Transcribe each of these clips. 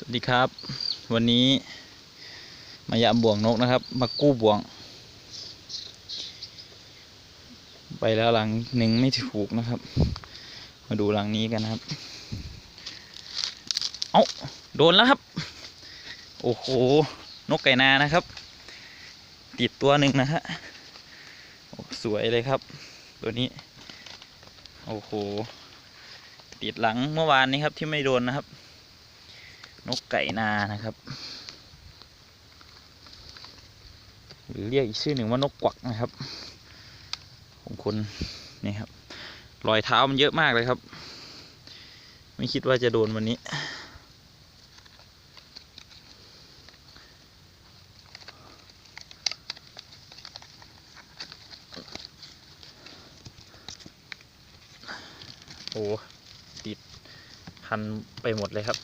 สวัสดีครับ วันนี้มายามบ่วงนกนะครับ มากู้บ่วง ไปแล้วหลังหนึ่งไม่ถูกนะครับ มาดูหลังนี้กันนะครับ เอาโดนแล้วครับ โอ้โห นกไก่นานะครับ ติดตัวหนึ่งนะฮะสวยเลยครับ ตัวนี้ โอ้โห ติดหลังเมื่อวานนี้ครับที่ไม่โดนนะครับ นกไก่นานะครับ หรือเรียกอีกชื่อหนึ่งว่านกกวักนะครับ ของคนนี่ครับรอยเท้ามันเยอะมากเลยครับ ไม่คิดว่าจะโดนวันนี้ โอ้ติดพันไปหมดเลยครับ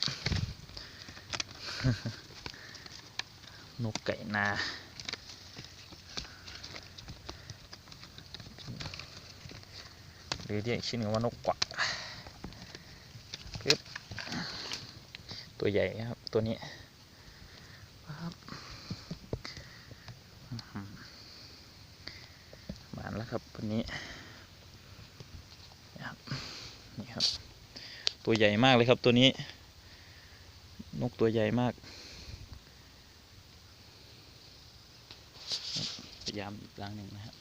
นกไก่นาหรือเรียกชื่อหนึ่งว่านกกวักปึ๊บตัวใหญ่ครับ ตัวนี้หมาแล้วครับวันนี้นี่ครับ ตัวใหญ่มากเลยครับตัวนี้ นกตัวใหญ่มาก พยายามอีกครั้งหนึ่งนะครับ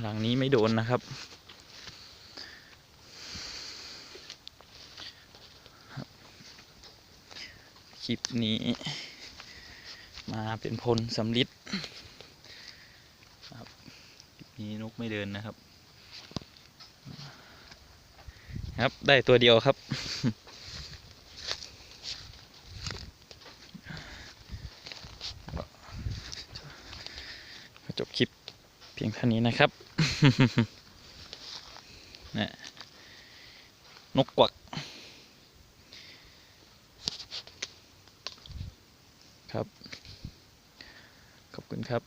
หลังนี้ไม่โดนนะครับ คลิปนี้ มาเป็นพลสำลิดครับคลิปนี้นกไม่เดินนะครับ ครับ ได้ตัวเดียวครับ จบคลิปเพียงเท่านี้นะครับนะนกกวัก ครับ ขอบคุณครับ